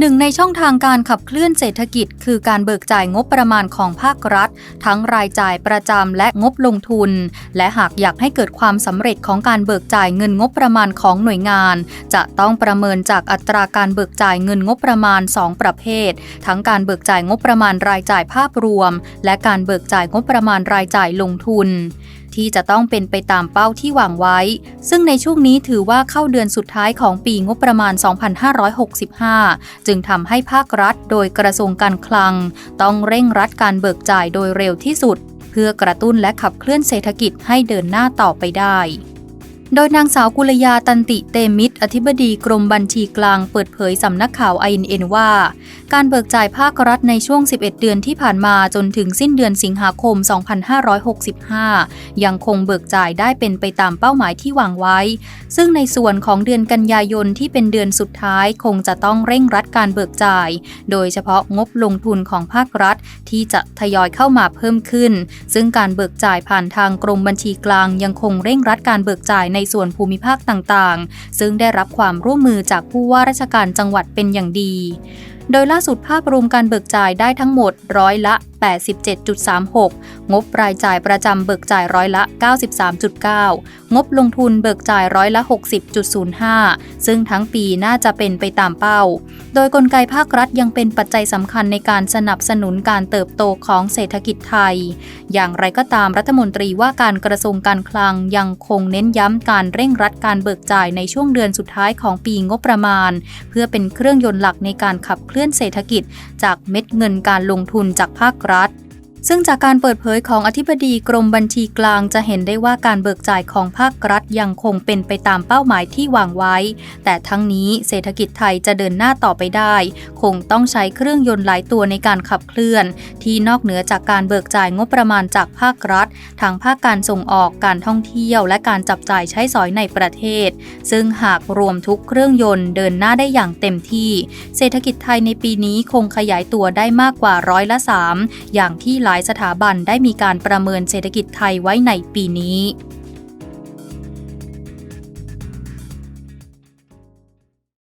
หนึ่งในช่องทางการขับเคลื่อนเศรษฐกิจ คือการเบิกจ่ายงบประมาณของภาครัฐ ทั้งรายจ่ายประจำและงบลงทุน และหากอยากให้เกิดความสำเร็จของการเบิกจ่ายเงินงบประมาณของหน่วยงาน จะต้องประเมินจากอัตราการเบิกจ่ายเงินงบประมาณ 2 ประเภท ทั้งการเบิกจ่ายงบประมาณรายจ่ายภาพรวม และการเบิกจ่ายงบประมาณรายจ่ายลงทุน ที่จะต้องเป็นไปตามเป้าที่วางไว้ ซึ่งในช่วงนี้ถือว่าเข้าเดือนสุดท้ายของปีงบประมาณ 2565 จึงทำให้ภาครัฐโดยกระทรวงการคลัง ต้องเร่งรัดการเบิกจ่ายโดยเร็วที่สุด เพื่อกระตุ้นและขับเคลื่อนเศรษฐกิจให้เดินหน้าต่อไปได้ โดยนางสาวกุลยาตันติเตมิตร อธิบดีกรมบัญชีกลางเปิดเผยสำนักข่าว INN ว่า การเบิกจ่ายภาครัฐในช่วง 11 เดือนที่ผ่านมาจนถึงสิ้นเดือนสิงหาคม 2565 ยังคงเบิกจ่ายได้เป็นไปตามเป้าหมายที่วางไว้ ซึ่งในส่วนของเดือนกันยายนที่เป็นเดือนสุดท้ายคงจะต้องเร่งรัดการเบิกจ่าย โดยเฉพาะงบลงทุนของภาครัฐ ที่จะทยอยเข้ามาเพิ่มขึ้น ซึ่งการเบิกจ่ายผ่านทางกรมบัญชีกลางยังคงเร่งรัดการเบิกจ่ายในส่วนภูมิภาคต่างๆ ซึ่งได้รับความร่วมมือจากผู้ว่าราชการจังหวัดเป็นอย่างดี โดยล่าสุดภาพรวมการเบิกจ่ายได้ทั้งหมดร้อยละ 87.36 งบรายจ่ายประจำเบิกจ่ายร้อยละ 93.9 งบลงทุนเบิกจ่ายร้อยละ 60.05 ซึ่งทั้งปีน่าจะเป็นไปตามเป้า โดยกลไกภาครัฐยังเป็นปัจจัยสำคัญในการสนับสนุนการเติบโตของเศรษฐกิจไทย อย่างไรก็ตามรัฐมนตรีว่าการกระทรวงการคลังยังคงเน้นย้ำการเร่งรัดการเบิกจ่ายในช่วงเดือนสุดท้ายของปีงบประมาณ เพื่อเป็นเครื่องยนต์หลักในการขับเคลื่อนเศรษฐกิจ จากเม็ดเงินการลงทุนจากภาครัฐ ซึ่งจากการเปิดเผยของอธิบดีกรมบัญชีกลางจะเห็นได้ว่าการเบิกจ่ายของภาครัฐยังคงเป็นไปตามเป้าหมายที่วางไว้ แต่ทั้งนี้เศรษฐกิจไทยจะเดินหน้าต่อไปได้ คงต้องใช้เครื่องยนต์หลายตัวในการขับเคลื่อน ที่นอกเหนือจากการเบิกจ่ายงบประมาณจากภาครัฐทางภาคการส่งออกการท่องเที่ยว และการจับจ่ายใช้สอยในประเทศ ซึ่งหากรวมทุกเครื่องยนต์เดินหน้าได้อย่างเต็มที่ เศรษฐกิจไทยในปีนี้คงขยายตัวได้มากกว่าร้อยละ3อย่างที่หลายสถาบันได้มีการประเมินเศรษฐกิจไทยไว้ในปีนี้